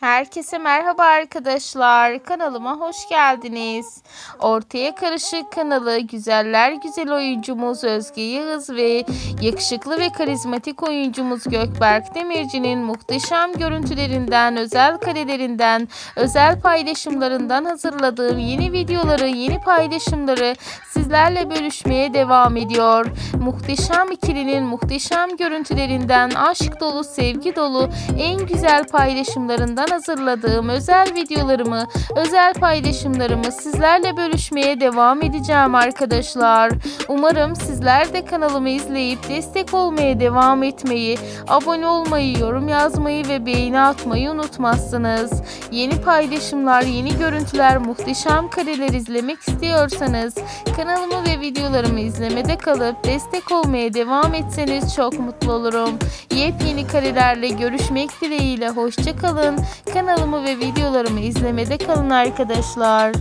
Herkese merhaba arkadaşlar. Kanalıma hoş geldiniz. Ortaya Karışık kanalı güzeller güzel oyuncumuz Özge Yağız ve yakışıklı ve karizmatik oyuncumuz Gökberk Demirci'nin muhteşem görüntülerinden, özel karelerinden, özel paylaşımlarından hazırladığım yeni videoları, yeni paylaşımları sizlerle bölüşmeye devam ediyor. Muhteşem ikilinin muhteşem görüntülerinden, aşk dolu, sevgi dolu, en güzel paylaşımlarından hazırladığım özel videolarımı, özel paylaşımlarımı sizlerle bölüşmeye devam edeceğim arkadaşlar. Umarım sizler de kanalımı izleyip destek olmaya devam etmeyi, abone olmayı, yorum yazmayı ve beğeni atmayı unutmazsınız. Yeni paylaşımlar, yeni görüntüler, muhteşem kareler izlemek istiyorsanız kanalımı ve videolarımı izlemede kalıp destek olmaya devam etseniz çok mutlu olurum. Yepyeni karelerle görüşmek dileğiyle hoşça kalın. Kanalımı ve videolarımı izlemede kalın arkadaşlar.